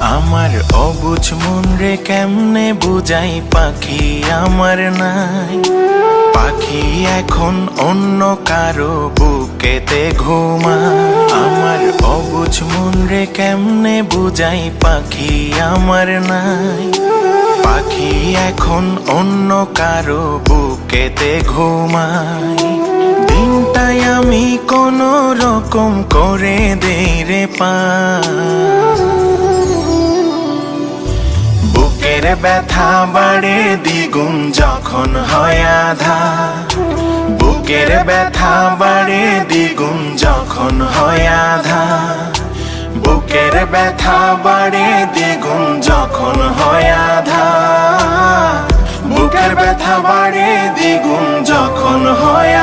আমার অবুঝ মন রে কেমনে বুঝাই পাখি আমার নাই? পাখি এখন অন্য কারও বুকেতে ঘুমা আমার অবুঝ মন রে কেমনে বুঝাই পাখি আমার নাই? পাখি এখন অন্য কারও বুকেতে ঘুমাই দিনটাই আমি কোনো রকম করে দেই রে পা। বুকের ব্যথা বাড়ে দ্বিগুণ যখন হয় আধা। বুকের ব্যথা বাড়ে দ্বিগুণ যখন হয় আধা। বুকের ব্যথা বাড়ে দ্বিগুণ যখন হয় আধা। বুকের ব্যথা বাড়ে দ্বিগুণ যখন হয়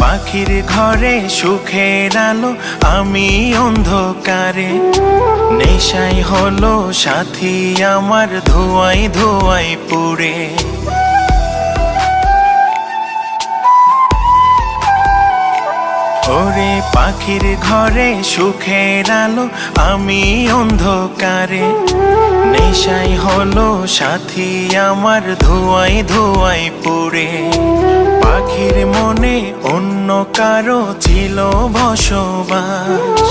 পাখির ঘরে সুখের আলো, আমি অন্ধকারে। নেশাই হলো সাথী আমার ধোয়াই ধোয়াই পুড়ে। ওরে পাখির ঘরে সুখের আলো, আমি অন্ধকারে। নেশাই হলো সাথী আমার ধোয়াই ধোয়াই পুড়ে। পাখির মনে অন্য কারও ছিল বসবাস।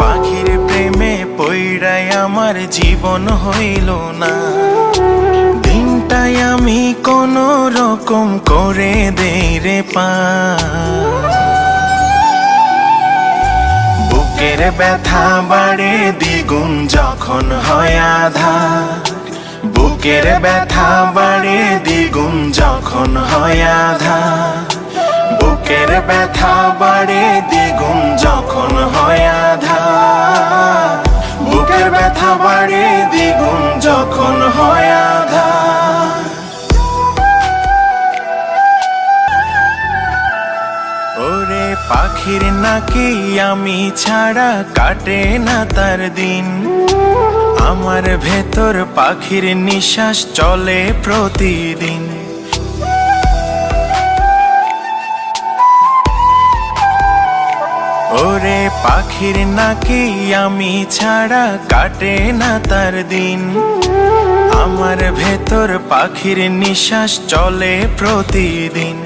পাখির প্রেমে পৈড়াই আমার জীবন হইল না। দিনটাই আমি কোনো রকম করে দেই রে পা। বুকের ব্যথা বাড়ে দ্বিগুণ যখন হয় আধা। বুকের ব্যথা বাড়ে দ্বিগুণ যখন হয় আধা। বুকের ব্যথা বাড়ে দ্বিগুণ যখন হয় আধা। বুকের ব্যথা বাড়ে দ্বিগুণ যখন হয় আধা। ওরে পাখির নাকি আমি ছাড়া কাটে না তার দিন। আমার ভেতর পাখির নিঃশ্বাস চলে প্রতিদিন। ওরে পাখির নাকি আমি ছাড়া কাটে না তার দিন। আমার ভেতর পাখির নিঃশ্বাস চলে প্রতিদিন।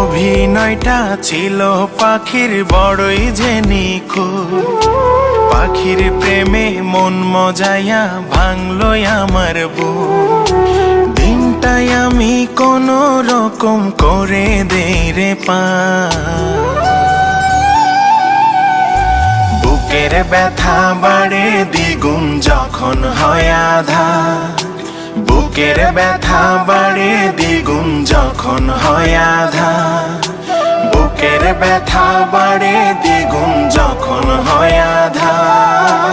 অভিনয়টা ছিল পাখির বড়ই যে নিখুঁত। পাখির প্রেমে মন মজাইয়া ভাঙলো আমার বুক দিনটাই আমি কোনো রকম করে দেই রে পা। বুকের ব্যথা বাড়ে দ্বিগুণ যখন হয় আধা বুকের ব্যথা বাড়ে দ্বিগুণ যখন হয় আধা বুকের ব্যথা বাড়ে দ্বিগুণ যখন হয় আধা।